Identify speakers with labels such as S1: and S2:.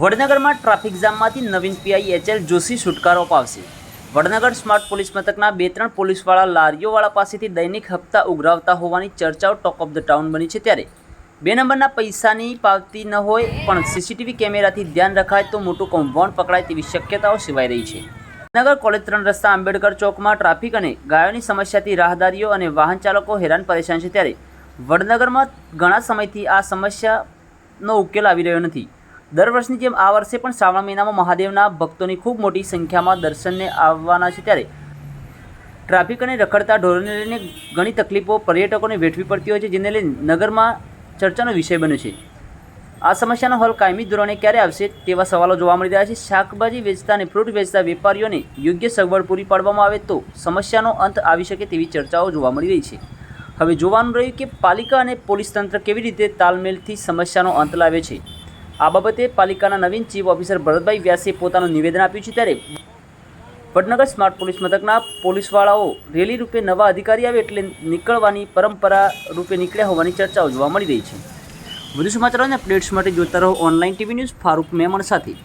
S1: વડનગરમાં traffic જામમાંથી નવીન PI HL Joshi છુટકારો અપાવશે વડનગર સ્માર્ટ પોલીસ મથકના બે ત્રણ પોલીસવાળા લારીઓવાળા પાસેથી દૈનિક હપ્તા ઉઘરાવતા હોવાની ચર્ચાઓ ટોક ઓફ ધ ટાઉન બની છે ત્યારે. બે નંબરના પૈસાની પાવતી ન હોય, પણ સીસીટીવી કેમેરાથી ધ્યાન રખાય તો મોટું કૌભાંડ પકડાય તેવી શક્યતાઓ સિવાય રહી છે. વડનગર કોલેજ ત્રણ રસ્તા આંબેડકર ચોકમાં ટ્રાફિક અને ગાયોની સમસ્યાથી રાહદારીઓ અને વાહન ચાલકો હેરાન પરેશાન છે ત્યારે. વડનગરમાં ઘણા સમયથી આ સમસ્યાનો ઉકેલ આવી રહ્યો નથી. દર વર્ષની જેમ આ વર્ષે પણ શ્રાવણ મહિનામાં મહાદેવના ભક્તોની ખૂબ મોટી સંખ્યામાં દર્શનને આવવાના છે ત્યારે ટ્રાફિક અને રખડતા ઢોરોને લઈને ઘણી તકલીફો પર્યટકોને વેઠવી પડતી હોય છે, જેને લઈને નગરમાં ચર્ચાનો વિષય બન્યો છે. આ સમસ્યાનો હલ કાયમી ધોરણે ક્યારે આવશે તેવા સવાલો જોવા મળી રહ્યા છે. શાકભાજી વેચતા અને ફ્રૂટ વેચતા વેપારીઓને યોગ્ય સગવડ પૂરી પાડવામાં આવે તો સમસ્યાનો અંત આવી શકે તેવી ચર્ચાઓ જોવા મળી રહી છે. હવે જોવાનું રહ્યું કે પાલિકા અને પોલીસ તંત્ર કેવી રીતે તાલમેલથી સમસ્યાનો અંત લાવે છે. આ બાબતે પાલિકાના નવીન ચીફ ઓફિસર ભરતભાઈ વ્યાસે પોતાનું નિવેદન આપ્યું છે ત્યારે વડનગર સ્માર્ટ પોલીસ મથકના પોલીસવાળાઓ રેલી રૂપે નવા અધિકારી આવે એટલે નીકળવાની પરંપરા રૂપે નીકળ્યા હોવાની ચર્ચાઓ જોવા મળી રહી છે. વધુ સમાચારો અને અપડેટ્સ માટે જોતા રહો online TV news Farooq Memon સાથે.